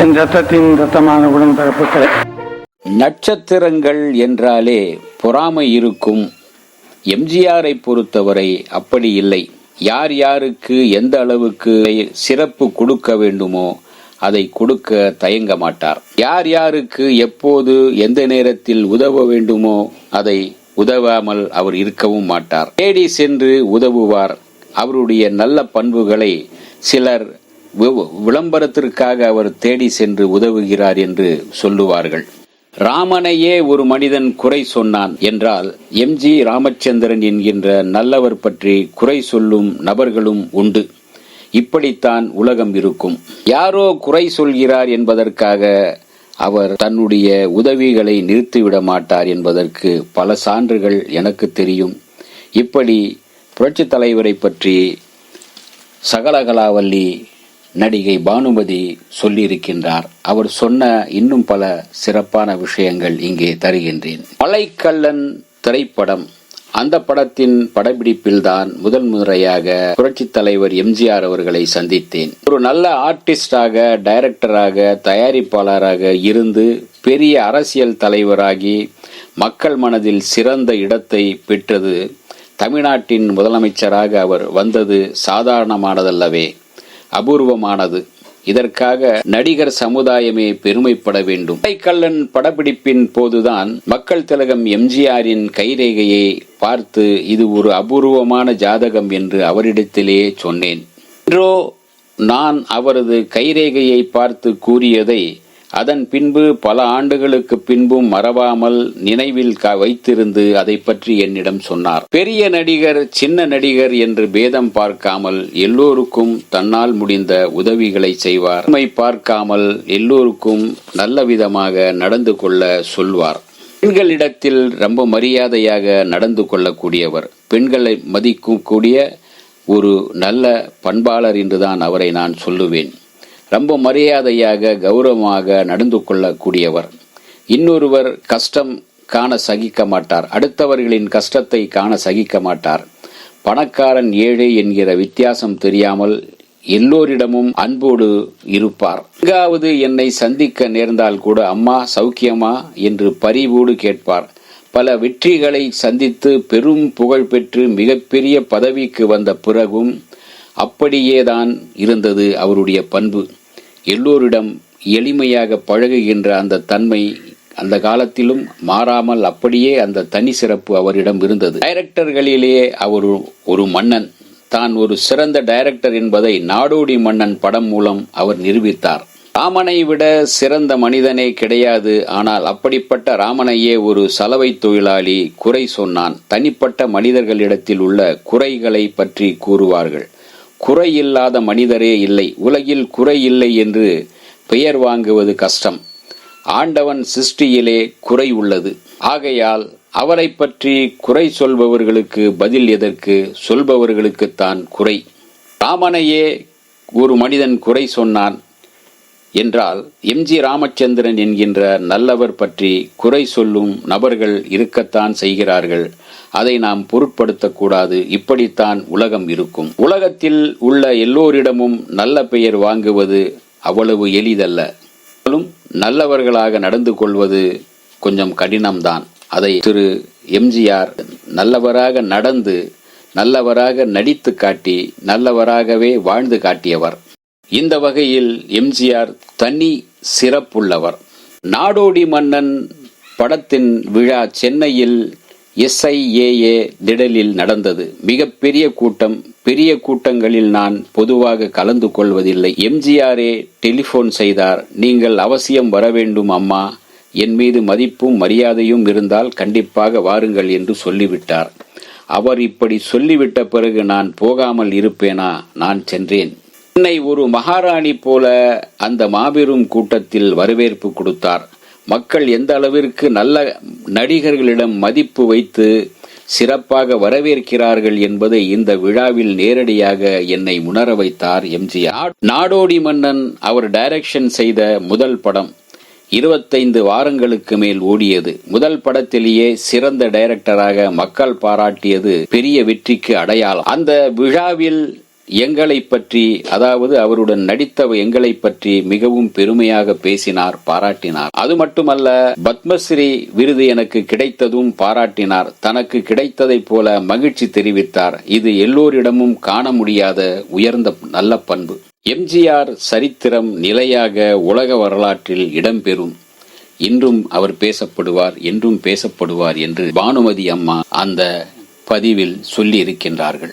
என் ரத்தத்தின் ரத்தமான உடன்பிறப்புகளே நட்சத்திரங்கள் என்றாலே பொறாமை இருக்கும். எம்ஜிஆரை பொறுத்தவரை அப்படி இல்லை. யார் யாருக்கு எந்த அளவுக்கு சிறப்பு கொடுக்க வேண்டுமோ அதை கொடுக்க தயங்க மாட்டார். யார் யாருக்கு எப்போது எந்த நேரத்தில் உதவ வேண்டுமோ அதை உதவாமல் அவர் இருக்கவும் மாட்டார். தேடி சென்று உதவுவார். அவருடைய நல்ல பண்புகளை சிலர் விளம்பரத்திற்காக அவர் தேடி சென்று உதவுகிறார் என்று சொல்லுவார்கள். ராமனையே ஒரு மனிதன் குறை சொன்னான் என்றால் எம்ஜி ராமச்சந்திரன் என்கின்ற நல்லவர் பற்றி குறை சொல்லும் நபர்களும் உண்டு. இப்படித்தான் உலகம் இருக்கும். யாரோ குறை சொல்கிறார் என்பதற்காக அவர் தன்னுடைய உதவிகளை நிறுத்திவிட மாட்டார் என்பதற்கு பல சான்றுகள் எனக்கு தெரியும். இப்படி புரட்சித் தலைவரை பற்றி சகலகலாவல்லி நடிகை பானுமதி சொல்லியிருக்கின்றார். அவர் சொன்ன இன்னும் பல சிறப்பான விஷயங்கள் இங்கே தருகின்றேன். மலைக்கல்லன் திரைப்படம். அந்த படத்தின் படப்பிடிப்பில்தான் முதல் முறையாக புரட்சித் தலைவர் எம்ஜிஆர் அவர்களை சந்தித்தேன். ஒரு நல்ல ஆர்டிஸ்டாக டைரக்டராக தயாரிப்பாளராக இருந்து பெரிய அரசியல் தலைவராகி மக்கள் மனதில் சிறந்த இடத்தை பெற்றது தமிழ்நாட்டின் முதலமைச்சராக அவர் வந்தது சாதாரணமானதல்லவே. அபூர்வமானது. இதற்காக நடிகர் சமுதாயமே பெருமைப்பட வேண்டும். கள்ளன் படப்பிடிப்பின் போதுதான் மக்கள் திலகம் எம்ஜிஆரின் கைரேகையை பார்த்து இது ஒரு அபூர்வமான ஜாதகம் என்று அவரிடத்திலேயே சொன்னேன். இன்றோ நான் அவரது கைரேகையை பார்த்து கூறியதை அதன் பின்பு பல ஆண்டுகளுக்கு பின்பும் மறவாமல் நினைவில் க- வைத்திருந்து அதை பற்றி என்னிடம் சொன்னார். பெரிய நடிகர் சின்ன நடிகர் என்று பேதம் பார்க்காமல் எல்லோருக்கும் தன்னால் முடிந்த உதவிகளை செய்வார். உண்மை பார்க்காமல் எல்லோருக்கும் நல்ல விதமாக நடந்து கொள்ள சொல்வார். பெண்களிடத்தில் ரொம்ப மரியாதையாக நடந்து கொள்ளக்கூடியவர். பெண்களை மதிக்கக்கூடிய ஒரு நல்ல பண்பாளர் என்றுதான் அவரை நான் சொல்லுவேன். ரொம்ப மரியாதையாக கௌரவமாக நடந்து கொள்ளக்கூடியவர். இன்னொருவர் கஷ்டம் காண சகிக்க மாட்டார். அடுத்தவர்களின் கஷ்டத்தை காண சகிக்க மாட்டார். பணக்காரன் ஏழை என்கிற வித்தியாசம் தெரியாமல் எல்லோரிடமும் அன்போடு இருப்பார். எங்காவது என்னை சந்திக்க நேர்ந்தால் கூட அம்மா சௌக்கியமா? என்று பரிவோடு கேட்பார். பல வெற்றிகளை சந்தித்து பெரும் புகழ் பெற்று மிகப்பெரிய பதவிக்கு வந்த பிறகும் அப்படியேதான் இருந்தது அவருடைய பண்பு. எல்லோரிடம் எளிமையாக பழகுகின்ற அந்த தன்மை அந்த காலத்திலும் மாறாமல் அப்படியே அந்த தனி சிறப்பு அவரிடம் இருந்தது. டைரக்டர்களிலேயே அவர் ஒரு மன்னன். தான் ஒரு சிறந்த டைரக்டர் என்பதை நாடோடி மன்னன் படம் மூலம் அவர் நிரூபித்தார். ராமனை விட சிறந்த மனிதனே கிடையாது. ஆனால் அப்படிப்பட்ட ராமனையே ஒரு சலவை தொழிலாளி குறை சொன்னான். தனிப்பட்ட மனிதர்களிடத்தில் உள்ள குறைகளை பற்றி கூறுவார்கள். குறை இல்லாத மனிதரே இல்லை. உலகில் குறை இல்லை என்று பெயர் வாங்குவது கஷ்டம். ஆண்டவன் சிருஷ்டியிலே குறை உள்ளது. ஆகையால் அவரை பற்றி குறை சொல்பவர்களுக்கு பதில் எதற்கு? சொல்பவர்களுக்குத்தான் குறை. ராமனையே ஒரு மனிதன் குறை சொன்னான். என்றால் எம்ஜி ராமச்சந்திரன் என்கின்ற நல்லவர் பற்றி குறை சொல்லும் நபர்கள் இருக்கத்தான் செய்கிறார்கள். அதை நாம் பொருட்படுத்தக்கூடாது. இப்படித்தான் உலகம் இருக்கும். உலகத்தில் உள்ள எல்லோரிடமும் நல்ல பெயர் வாங்குவது அவ்வளவு எளிதல்ல. நல்லவர்களாக நடந்து கொள்வது கொஞ்சம் கடினம்தான். அதை திரு. எம்ஜிஆர் நல்லவராக நடந்து நல்லவராக நடித்து காட்டி நல்லவராகவே வாழ்ந்து காட்டியவர். இந்த வகையில் எம்ஜிஆர் தனி சிறப்புள்ளவர். நாடோடி மன்னன் படத்தின் விழா சென்னையில் எஸ்ஐஏஏ திடலில் நடந்தது. மிகப்பெரிய கூட்டம் பெரிய கூட்டங்களில் நான் பொதுவாக கலந்து கொள்வதில்லை. எம்ஜிஆரே டெலிபோன் செய்தார் நீங்கள் அவசியம் வர வேண்டும் அம்மா. என் மீது மதிப்பும் மரியாதையும் இருந்தால் கண்டிப்பாக வாருங்கள் என்று சொல்லிவிட்டார். அவர் இப்படி சொல்லிவிட்ட பிறகு நான் போகாமல் இருப்பேனா? நான் சென்றேன். என்னை ஒரு மகாராணி போல அந்த மாபெரும் கூட்டத்தில் வரவேற்பு கொடுத்தார். மக்கள் எந்த அளவிற்கு நல்ல நடிகர்களிடம் மதிப்பு வைத்து சிறப்பாக வரவேற்கிறார்கள் என்பதை இந்த விழாவில் நேரடியாக என்னை உணர வைத்தார் எம்ஜிஆர். நாடோடி மன்னன் அவர் டைரக்ஷன் செய்த முதல் படம் இருபத்தைந்து வாரங்களுக்கு மேல் ஓடியது. முதல் படத்திலேயே சிறந்த டைரக்டராக மக்கள் பாராட்டியது பெரிய வெற்றிக்கு அடையாளம். அந்த விழாவில் எங்களை பற்றி அதாவது அவருடன் நடித்த எங்களை பற்றி மிகவும் பெருமையாக பேசினார் பாராட்டினார். அது மட்டுமல்ல பத்மஸ்ரீ விருது எனக்கு கிடைத்ததும் பாராட்டினார். தனக்கு கிடைத்ததைப் போல மகிழ்ச்சி தெரிவித்தார். இது எல்லோரிடமும் காண முடியாத உயர்ந்த நல்ல பண்பு. எம்ஜிஆர் சரித்திரம் நிலையாக உலக வரலாற்றில் இடம்பெறும். இன்றும் அவர் பேசப்படுவார் என்றும் பேசப்படுவார் என்று பானுமதி அம்மா அந்த பதிவில் சொல்லி இருக்கின்றார்கள்